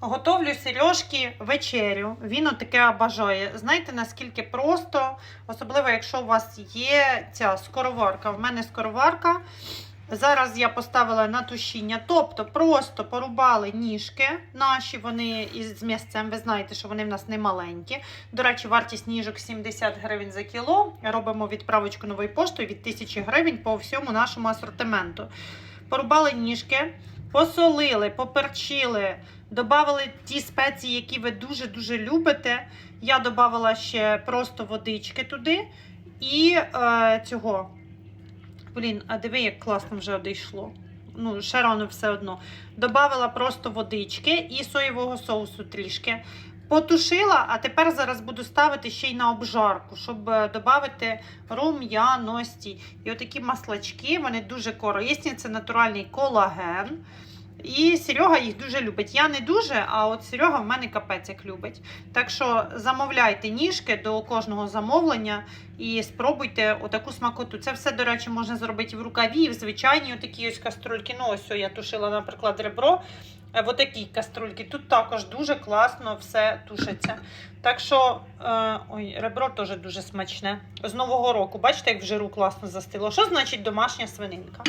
Готовлю Сережки вечерю. Він отаке бажає. Знаєте, наскільки просто, особливо, якщо у вас є ця скороварка. В мене скороварка. Зараз я поставила на тушіння, тобто просто порубали ніжки наші, вони із м'ясцем. Ви знаєте, що вони в нас не маленькі. До речі, вартість ніжок 70 гривень за кіло. Робимо відправочку новою поштою від 1000 гривень по всьому нашому асортименту. Порубали ніжки, посолили, поперчили, додали ті спеції, які ви дуже-дуже любите. Я додавала ще просто водички туди і е, цього. Блін, а диви, як класно вже одійшло. Ну, ще рано все одно. Добавила просто водички і соєвого соусу трішки. Потушила, а тепер зараз буду ставити ще й на обжарку, щоб додати рум'яності. І отакі маслачки, вони дуже корисні, це натуральний колаген. І Серега їх дуже любить. Я не дуже, а от Серега в мене капець як любить. Так що замовляйте ніжки до кожного замовлення і спробуйте отаку смакоту. Це все, до речі, можна зробити в рукаві, і в звичайній отакій ось каструльки. Ну, ось я тушила, наприклад, ребро. е, В отакій каструльці. Тут також дуже класно все тушиться. Так що, е, ой, ребро теж дуже смачне. З Нового року, бачите, як в жиру класно застило. Що значить домашня свининка?